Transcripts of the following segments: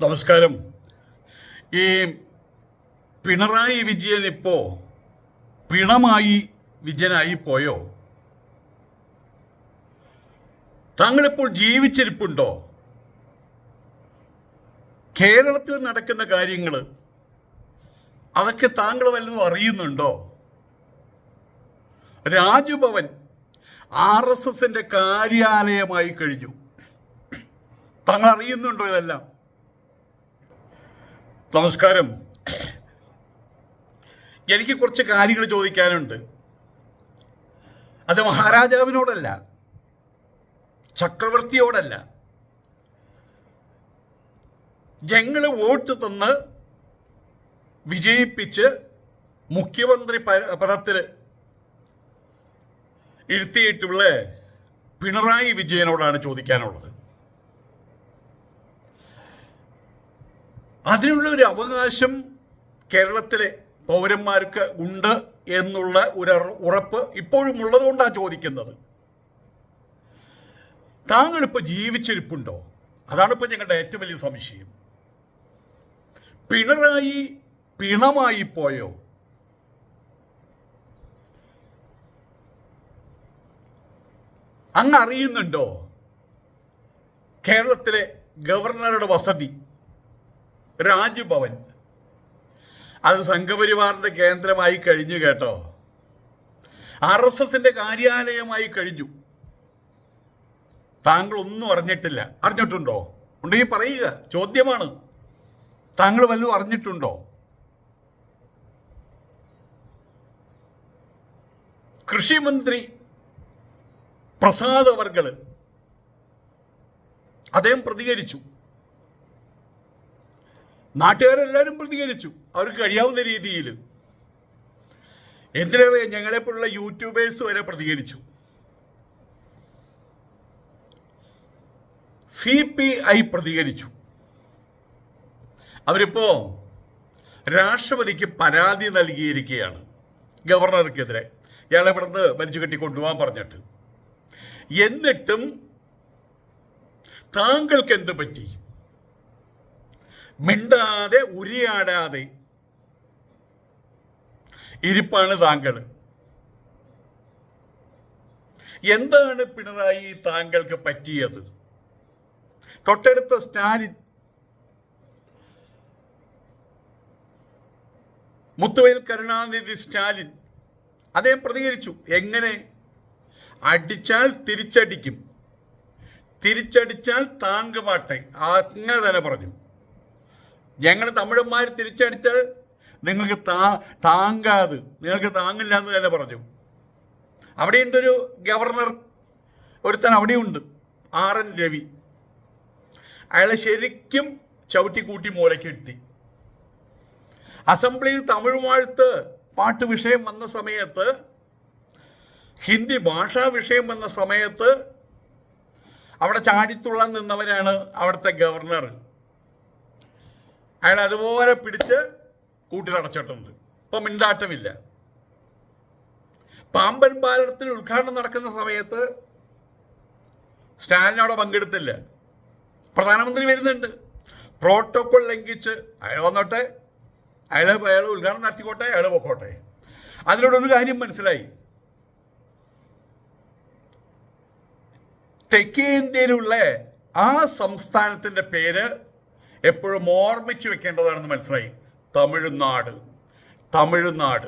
നമസ്കാരം. ഈ പിണറായി വിജയൻ ഇപ്പോ പിണമായി വിജയനായി പോയോ? താങ്കളിപ്പോൾ ജീവിച്ചിരിപ്പുണ്ടോ? കേരളത്തിൽ നടക്കുന്ന കാര്യങ്ങൾ അതൊക്കെ താങ്കൾ വല്ലതും അറിയുന്നുണ്ടോ? രാജ്ഭവൻ ആർ എസ് എസിന്റെ കാര്യാലയമായി കഴിഞ്ഞു. താങ്കൾ അറിയുന്നുണ്ടോ ഇതെല്ലാം? നമസ്കാരം. എനിക്ക് കുറച്ച് കാര്യങ്ങൾ ചോദിക്കാനുണ്ട്. അത് മഹാരാജാവിനോടല്ല ചക്രവർത്തിയോടല്ല. ഞങ്ങൾ വോട്ട് തന്ന് വിജയിപ്പിച്ച് മുഖ്യമന്ത്രി പദത്തിൽ ഇരുത്തിയിട്ടുള്ള പിണറായി വിജയനോടാണ് ചോദിക്കാനുള്ളത്. അതിനുള്ള ഒരു അവകാശം കേരളത്തിലെ പൗരന്മാർക്ക് ഉണ്ട് എന്നുള്ള ഒരു ഉറപ്പ് ഇപ്പോഴും ഉള്ളതുകൊണ്ടാണ് ചോദിക്കുന്നത്. താങ്കൾ ഇപ്പൊ ജീവിച്ചിരിപ്പുണ്ടോ? അതാണ് ഇപ്പോൾ ഞങ്ങളുടെ ഏറ്റവും വലിയ സംശയം. പിണറായി പിണമായി പോയോ? അങ്ങ് അറിയുന്നുണ്ടോ? കേരളത്തിലെ ഗവർണറുടെ വസതി രാജ്ഭവൻ. അത് സംഘപരിവാറിന്റെ കേന്ദ്രമായി കഴിഞ്ഞു കേട്ടോ. ആർ എസ് എസിന്റെ കാര്യാലയമായി കഴിഞ്ഞു. താങ്കൾ ഒന്നും അറിഞ്ഞിട്ടില്ല. അറിഞ്ഞിട്ടുണ്ടോ? ഉണ്ടെങ്കിൽ പറയുക. ചോദ്യമാണ്. താങ്കൾ വല്ലതും അറിഞ്ഞിട്ടുണ്ടോ? കൃഷിമന്ത്രി പ്രസാദ് അവർ അദ്ദേഹം പ്രതികരിച്ചു. നാട്ടുകാരെല്ലാവരും പ്രതികരിച്ചു. അവർക്ക് കഴിയാവുന്ന രീതിയിൽ. എന്തിനേറെ ഞങ്ങളെപ്പോലുള്ള യൂട്യൂബേഴ്സ് വരെ പ്രതികരിച്ചു? സി പി ഐ പ്രതികരിച്ചു. അവരിപ്പോ രാഷ്ട്രപതിക്ക് പരാതി നൽകിയിരിക്കുകയാണ്. ഗവർണർക്കെതിരെ. ഇയാളെ ഇവിടുന്ന് വലിച്ചു കെട്ടി കൊണ്ടുപോകാൻ പറഞ്ഞിട്ട്. എന്നിട്ടും താങ്കൾക്ക് എന്ത് പറ്റി? മിണ്ടാതെ ഉരിയാടാതെ. ഇരിപ്പാണ് താങ്കൾ എന്താണ് പിണറായി താങ്കൾക്ക് പറ്റിയത്? തൊട്ടടുത്ത സ്റ്റാലിൻ മുത്തുവയിൽ കരുണാനിധി സ്റ്റാലിൻ അദ്ദേഹം പ്രതികരിച്ചു. എങ്ങനെ? അടിച്ചാൽ തിരിച്ചടിക്കും. തിരിച്ചടിച്ചാൽ താങ്കുമാട്ടെ അങ്ങനെ തന്നെ പറഞ്ഞു. ഞങ്ങൾ തമിഴന്മാർ തിരിച്ചടിച്ചാൽ നിങ്ങൾക്ക് താ താങ്കാത് നിങ്ങൾക്ക് താങ്ങില്ല എന്ന് തന്നെ പറഞ്ഞു. അവിടെയുണ്ടൊരു ഗവർണർ? ഒരുത്തൻ അവിടെയുണ്ട്. R N Ravi. അയാളെ ശരിക്കും ചവിട്ടിക്കൂട്ടി മൂലക്കെടുത്തി അസംബ്ലിയിൽ തമിഴ് വാഴ്ത്ത് പാട്ട് വിഷയം വന്ന സമയത്ത് ഹിന്ദി ഭാഷാ വിഷയം വന്ന സമയത്ത് അവിടെ ചാടിത്തുള്ളാൻ നിന്നവരാണ് അവിടുത്തെ ഗവർണർ. അയാൾ അതുപോലെ പിടിച്ച് കൂട്ടിലടച്ചിട്ടുണ്ട് ഇപ്പം മിണ്ടാട്ടമില്ല പാമ്പൻ പാലത്തിൽ ഉദ്ഘാടനം നടക്കുന്ന സമയത്ത് സ്റ്റാലിൻ അവിടെ പങ്കെടുത്തില്ല. പ്രധാനമന്ത്രി വരുന്നുണ്ട്. പ്രോട്ടോകോൾ ലംഘിച്ച് അയാൾ വന്നോട്ടെ. അയാൾ അയാൾ ഉദ്ഘാടനം നടത്തിക്കോട്ടെ അയാൾ പൊക്കോട്ടെ. അതിലൂടെ ഒരു കാര്യം മനസ്സിലായി. തെക്കേ ഇന്ത്യയിലുള്ള ആ സംസ്ഥാനത്തിന്റെ പേര് എപ്പോഴും ഓർമ്മിച്ചു വെക്കേണ്ടതാണെന്ന് മനസ്സിലായി. തമിഴ്നാട്. തമിഴ്നാട്.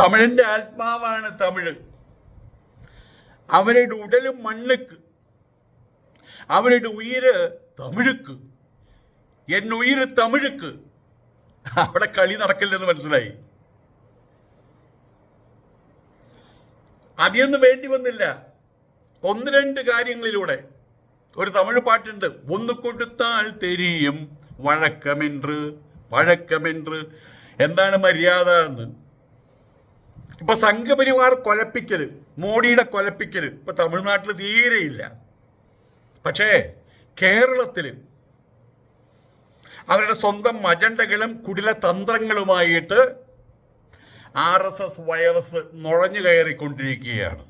തമിഴിന്റെ ആത്മാവാണ് തമിഴ്. അവരുടെ ഉടൽ മണ്ണുക്ക്. അവരുടെ ഉയര് തമിഴുക്ക്. എന്നുയിര് തമിഴുക്ക്. അവിടെ കളി നടക്കില്ലെന്ന് മനസ്സിലായി. അതിയൊന്നും വേണ്ടി വന്നില്ല. ഒന്ന് രണ്ട് കാര്യങ്ങളിലൂടെ. ഒരു തമിഴ് പാട്ടുണ്ട്. ഒന്ന് കൊടുത്താൽ തെരിയും വഴക്കമെന്റ് വഴക്കമെന്റ്. എന്താണ് മര്യാദ എന്ന്? ഇപ്പൊ സംഘപരിവാർ കൊലപ്പിക്കൽ മോഡിയുടെ കൊലപ്പിക്കൽ ഇപ്പൊ തമിഴ്നാട്ടിൽ തീരെയില്ല. പക്ഷേ കേരളത്തിൽ അവരുടെ സ്വന്തം അജണ്ടകളും കുടില തന്ത്രങ്ങളുമായിട്ട് ആർ എസ് എസ് വൈറസ് നുഴഞ്ഞു കയറിക്കൊണ്ടിരിക്കുകയാണ്.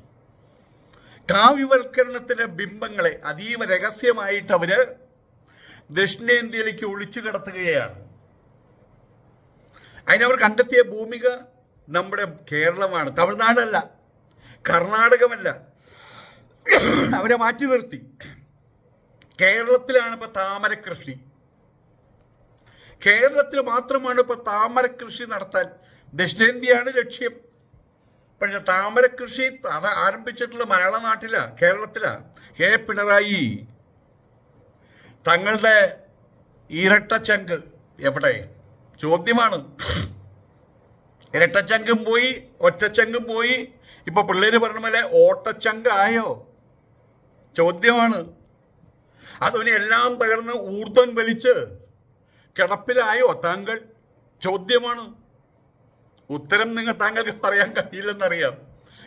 കാവ്യവൽക്കരണത്തിന്റെ ബിംബങ്ങളെ അതീവ രഹസ്യമായിട്ട് അവർ ദക്ഷിണേന്ത്യയിലേക്ക് ഒളിച്ചു കിടത്തുകയാണ്. അതിനവർ കണ്ടെത്തിയ ഭൂമിക നമ്മുടെ കേരളമാണ്. തമിഴ്നാടല്ല കർണാടകമല്ല. അവരെ മാറ്റി നിർത്തി. കേരളത്തിലാണ് ഇപ്പൊ താമര കൃഷി. കേരളത്തിൽ മാത്രമാണ് ഇപ്പൊ താമര കൃഷി നടത്താൻ ദക്ഷിണേന്ത്യയാണ് ലക്ഷ്യം. പക്ഷെ താമര കൃഷി അത് ആരംഭിച്ചിട്ടുള്ള മലയാള നാട്ടിലാ കേരളത്തിലാ. കെ പിണറായി തങ്ങളുടെ ഇരട്ടച്ചങ്ക് എവിടെ? ചോദ്യമാണ്. ഇരട്ടച്ചങ്കും പോയി ഒറ്റച്ചങ്കും പോയി. ഇപ്പൊ പിള്ളേര് പറഞ്ഞ പോലെ ഓട്ടച്ചങ്ക് ആയോ? ചോദ്യമാണ്. അതിനെ എല്ലാം തകർന്ന് ഊർദ്ധം വലിച്ച് കിടപ്പിലായോ താങ്കൾ? ചോദ്യമാണ്. ഉത്തരം നിങ്ങൾ താങ്കൾക്ക് പറയാൻ കഴിയില്ലെന്നറിയാം.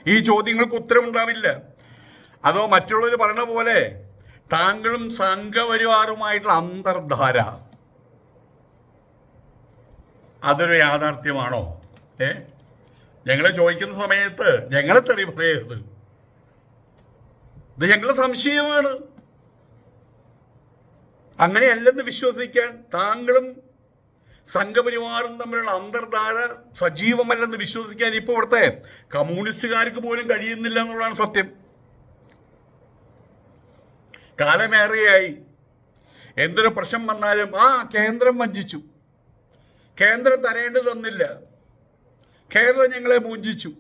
ഈ ചോദ്യങ്ങൾക്ക് ഉത്തരം ഉണ്ടാവില്ല അതോ മറ്റുള്ളവർ പറഞ്ഞ പോലെ താങ്കളും സംഘപരിവാറുമായിട്ടുള്ള അന്തർധാര. അതൊരു യാഥാർത്ഥ്യമാണോ? ഏ? ഞങ്ങളെ ചോദിക്കുന്ന സമയത്ത് ഞങ്ങളെ തെറി പറയരുത്. ഇത് ഞങ്ങളുടെ സംശയമാണ്. അങ്ങനെയല്ലെന്ന് വിശ്വസിക്കാൻ താങ്കളും സംഘപരിവാറും തമ്മിലുള്ള അന്തർധാര സജീവമല്ലെന്ന് വിശ്വസിക്കാൻ ഇപ്പോൾ ഇവിടുത്തെ കമ്മ്യൂണിസ്റ്റുകാർക്ക് പോലും കഴിയുന്നില്ല എന്നുള്ളതാണ് സത്യം. കാലമേറെയായി എന്തൊരു പ്രശ്നം വന്നാലും ആ കേന്ദ്രം വഞ്ചിച്ചു. കേന്ദ്രം തരേണ്ടി തന്നില്ല. കേരളം ഞങ്ങളെ പൂഞ്ചിച്ചു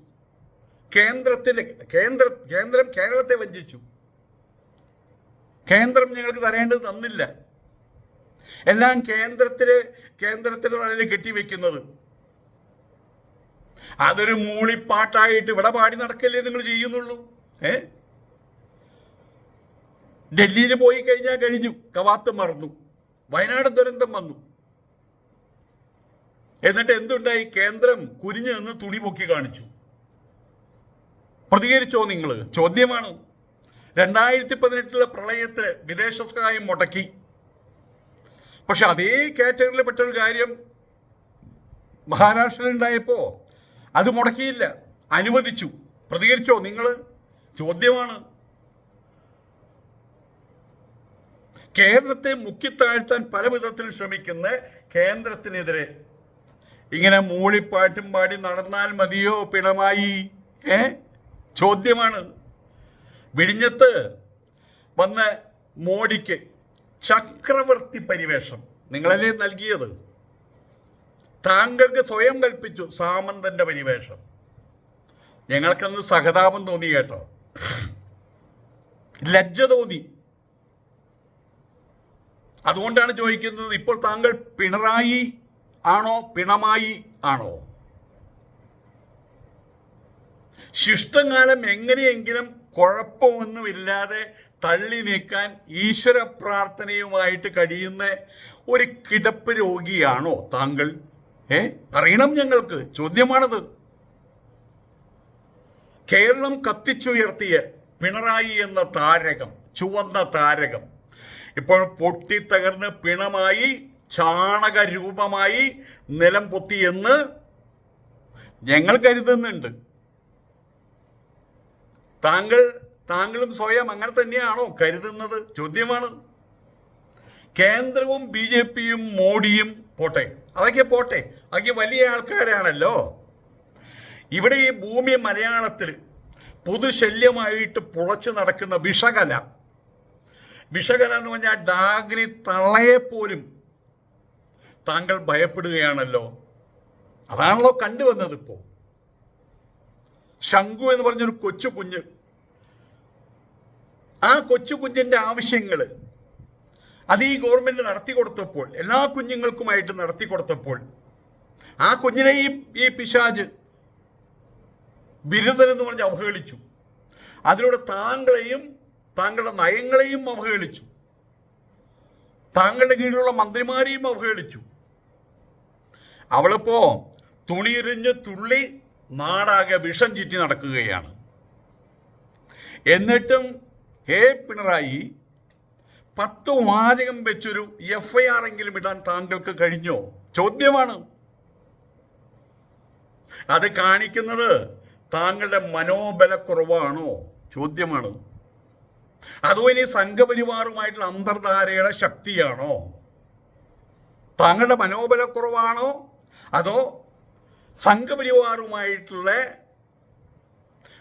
കേന്ദ്രത്തിന്റെ കേന്ദ്ര കേന്ദ്രം കേരളത്തെ വഞ്ചിച്ചു. കേന്ദ്രം ഞങ്ങൾക്ക് തരേണ്ടത് തന്നില്ല. എല്ലാം കേന്ദ്രത്തിൽ കേന്ദ്രത്തിന്റെ തലയിൽ കെട്ടിവെക്കുന്നത് അതൊരു മൂളിപ്പാട്ടായിട്ട് ഇവിടെ പാടി നടക്കല്ലേ നിങ്ങൾ ചെയ്യുന്നുള്ളൂ. ഏ? ഡൽഹിയിൽ പോയി കഴിഞ്ഞാൽ കഴിഞ്ഞു. കവാത്ത് മറന്നു. വയനാട് ദുരന്തം വന്നു. എന്നിട്ട് എന്തുണ്ടായി? കേന്ദ്രം കുനിഞ്ഞു നിന്ന് തുണി പൊക്കി കാണിച്ചു. പ്രതികരിച്ചോ നിങ്ങൾ? ചോദ്യമാണ്. രണ്ടായിരത്തി പതിനെട്ടിലെ പ്രളയത്തിൽ വിദേശ സഹായം മുടക്കി. പക്ഷെ അതേ കാറ്റഗറിയിൽ ഒരു കാര്യം മഹാരാഷ്ട്രയിൽ അത് മുടക്കിയില്ല. അനുവദിച്ചു. പ്രതികരിച്ചോ? നിങ്ങൾ ചോദ്യമാണ്. കേരളത്തെ മുക്കിത്താഴ്ത്താൻ പല വിധത്തിൽ ശ്രമിക്കുന്ന കേന്ദ്രത്തിനെതിരെ ഇങ്ങനെ മൂളിപ്പാട്ടും പാടി നടന്നാൽ മതിയോ പിണമായി ഏ? ചോദ്യമാണ്. വിഴിഞ്ഞത്ത് വന്ന മോഡിക്ക് ചക്രവർത്തി പരിവേഷം. നിങ്ങളല്ലേ നൽകിയത്? താങ്കൾക്ക് സ്വയം കൽപ്പിച്ചു സാമന്തന്റെ പരിവേഷം. ഞങ്ങൾക്കന്ന് സഹതാപം തോന്നി കേട്ടോ. ലജ്ജ തോന്നി. അതുകൊണ്ടാണ് ചോദിക്കുന്നത് ഇപ്പോൾ താങ്കൾ പിണറായി ആണോ പിണമായി ആണോ? ശിഷ്ടകാലം എങ്ങനെയെങ്കിലും കുഴപ്പമൊന്നുമില്ലാതെ തള്ളി നീക്കാൻ ഈശ്വര പ്രാർത്ഥനയുമായിട്ട് കഴിയുന്ന ഒരു കിടപ്പ് രോഗിയാണോ താങ്കൾ? ഏ? അറിയണം ഞങ്ങൾക്ക്. ചോദ്യമാണത്. കേരളം കത്തിച്ചുയർത്തിയ പിണറായി എന്ന താരകം ചുവന്ന താരകം ഇപ്പോൾ പൊട്ടിത്തകർന്ന് പിണമായി ചാണക രൂപമായി നിലം പൊത്തിയെന്ന് ഞങ്ങൾ കരുതുന്നുണ്ട്. താങ്കൾ താങ്കളും സ്വയം അങ്ങനെ തന്നെയാണോ കരുതുന്നത്? ചോദ്യമാണ്. കേന്ദ്രവും ബി ജെ പിയും മോഡിയും പോട്ടെ. അതൊക്കെ പോട്ടെ. അതൊക്കെ വലിയ ആൾക്കാരാണല്ലോ. ഇവിടെ ഈ ഭൂമി മലയാളത്തിൽ പൊതുശല്യമായിട്ട് പുളച്ചു നടക്കുന്ന വിഷകല. വിഷകല എന്ന് പറഞ്ഞാൽ ഡാഗ്രി തള്ളയെപ്പോലും താങ്കൾ ഭയപ്പെടുകയാണല്ലോ. അതാണല്ലോ കണ്ടുവന്നത് ഇപ്പോൾ ശംഖു എന്ന് പറഞ്ഞൊരു കൊച്ചു കുഞ്ഞ്. ആ കൊച്ചു കുഞ്ഞിന്റെ ആവശ്യങ്ങൾ അത് ഈ ഗവൺമെന്റ് നടത്തി കൊടുത്തപ്പോൾ എല്ലാ കുഞ്ഞുങ്ങൾക്കുമായിട്ട് നടത്തി കൊടുത്തപ്പോൾ ആ കുഞ്ഞിനെ ഈ ഈ പിശാജ് ബിരുദൻ എന്ന് പറഞ്ഞ് അവഹേളിച്ചു. അതിലൂടെ താങ്കളെയും താങ്കളുടെ നയങ്ങളെയും അവഹേളിച്ചു. താങ്കളുടെ കീഴിലുള്ള മന്ത്രിമാരെയും അവഹേളിച്ചു. അവളിപ്പോ തുണിയിരിഞ്ഞ് തുള്ളി നാടാകെ വിഷം ചുറ്റി നടക്കുകയാണ്. എന്നിട്ടും ഹേ പിണറായി പത്ത് വാചകം വെച്ചൊരു എഫ് ഐ ആർ എങ്കിലും ഇടാൻ താങ്കൾക്ക് കഴിഞ്ഞോ? ചോദ്യമാണ്. അത് കാണിക്കുന്നത് താങ്കളുടെ മനോബലക്കുറവാണോ? ചോദ്യമാണ്. അതോ ഇനി സംഘപരിവാറുമായിട്ടുള്ള അന്തർധാരയുടെ ശക്തിയാണോ? താങ്കളുടെ മനോബലക്കുറവാണോ? അതോ സംഘപരിവാറുമായിട്ടുള്ള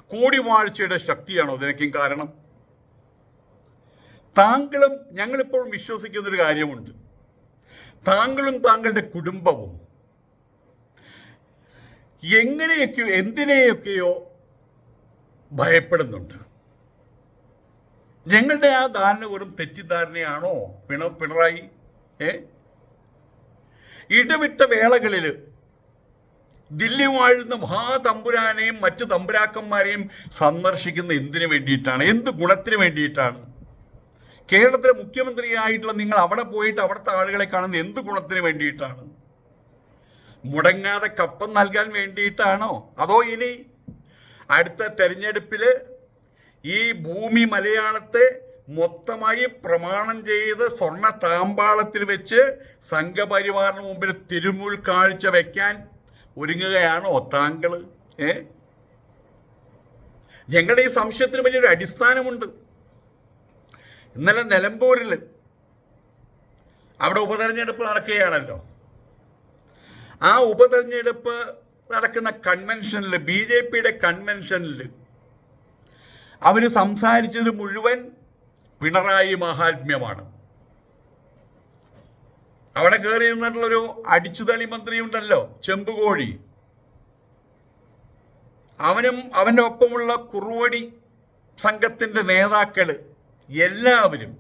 കൂടിവാഴ്ചയുടെ ശക്തിയാണോ ഇതിനൊക്കെയും കാരണം? താങ്കളും ഞങ്ങളിപ്പോഴും വിശ്വസിക്കുന്നൊരു കാര്യമുണ്ട്. താങ്കളും താങ്കളുടെ കുടുംബവും എങ്ങനെയൊക്കെയോ എന്തിനെയൊക്കെയോ ഭയപ്പെടുന്നുണ്ട്. ഞങ്ങളുടെ ആ ധാരണ വെറും തെറ്റിദ്ധാരണയാണോ? പിണ പിണറായി ഏ? ഇടവിട്ട വേളകളിൽ ദില്ലി വാഴുന്ന മഹാതമ്പുരാനെയും മറ്റു തമ്പുരാക്കന്മാരെയും സന്ദർശിക്കുന്ന എന്തിനു വേണ്ടിയിട്ടാണ്? എന്ത് ഗുണത്തിന് വേണ്ടിയിട്ടാണ്? കേരളത്തിലെ മുഖ്യമന്ത്രിയായിട്ടുള്ള നിങ്ങൾ അവിടെ പോയിട്ട് അവിടുത്തെ ആളുകളെ കാണുന്ന എന്ത് ഗുണത്തിന് വേണ്ടിയിട്ടാണ്? മുടങ്ങാതെ കപ്പം നൽകാൻ വേണ്ടിയിട്ടാണോ? അതോ ഇനി അടുത്ത തെരഞ്ഞെടുപ്പിൽ ഈ ഭൂമി മലയാളത്തെ മൊത്തമായി പ്രമാണം ചെയ്ത് സ്വർണ താമ്പാളത്തിൽ വെച്ച് സംഘപരിവാറിന് മുമ്പിൽ തിരുമുൽ കാഴ്ച വെക്കാൻ ഒരുങ്ങുകയാണോ താങ്കൾ ഏ? ഞങ്ങളുടെ ഈ സംശയത്തിന് വലിയൊരു അടിസ്ഥാനമുണ്ട്. ഇന്നലെ നിലമ്പൂരിൽ അവിടെ ഉപതെരഞ്ഞെടുപ്പ് നടക്കുകയാണല്ലോ. ആ ഉപതെരഞ്ഞെടുപ്പ് നടക്കുന്ന കൺവെൻഷനിൽ ബി ജെ പിയുടെ കൺവെൻഷനിൽ അവർ സംസാരിച്ചത് മുഴുവൻ പിണറായി മഹാത്മ്യമാണ്. അവിടെ കയറി നിന്നിട്ടുള്ളൊരു അടിച്ചുതളി മന്ത്രി ഉണ്ടല്ലോ ചെമ്പുകോഴി. അവനും അവന്റെ ഒപ്പമുള്ള കുറുവടി സംഘത്തിന്റെ നേതാക്കൾ എല്ലാവരും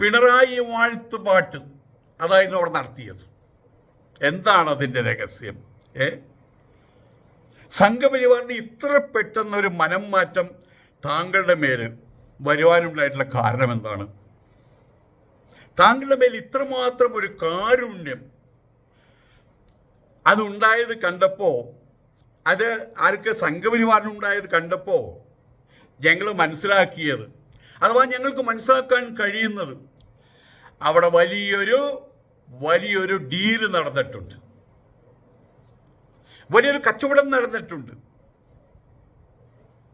പിണറായി വാഴ്ത്തുപാട്ട് അതായിരുന്നു അവിടെ നടത്തിയത്. എന്താണ് അതിന്റെ രഹസ്യം? ഏ? സംഘപരിവാറിന് ഇത്ര പെട്ടെന്നൊരു മനം മാറ്റം താങ്കളുടെ മേൽ വരുവാനുണ്ടായിട്ടുള്ള കാരണം എന്താണ്? താങ്കളുടെ മേൽ ഇത്രമാത്രം ഒരു കാരുണ്യം അതുണ്ടായത് കണ്ടപ്പോ അത് ആർക്ക് സംഘപരിവാറിനുണ്ടായത് കണ്ടപ്പോ ഞങ്ങൾ മനസ്സിലാക്കിയത്. അഥവാ ഞങ്ങൾക്ക് മനസ്സിലാക്കാൻ കഴിയുന്നത് അവിടെ വലിയൊരു വലിയൊരു ഡീൽ നടന്നിട്ടുണ്ട്. വലിയൊരു കച്ചവടം നടന്നിട്ടുണ്ട്.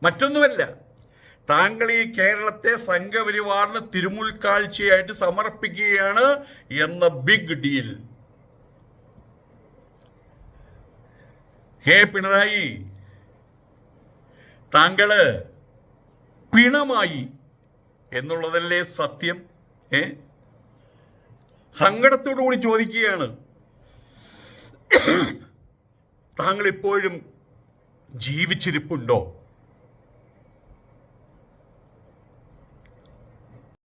മറ്റൊന്നുമല്ല താങ്കൾ ഈ കേരളത്തെ സംഘപരിവാറിന് തിരുമുൽക്കാഴ്ചയായിട്ട് സമർപ്പിക്കുകയാണ് എന്ന ബിഗ് ഡീൽ ഹേ പിണറായി താങ്കൾ പിണമായി എന്നുള്ളതല്ലേ സത്യം? ഏ? സങ്കടത്തോടു കൂടി ചോദിക്കുകയാണ്. താങ്കൾ ഇപ്പോഴും ജീവിച്ചിരിപ്പുണ്ടോ?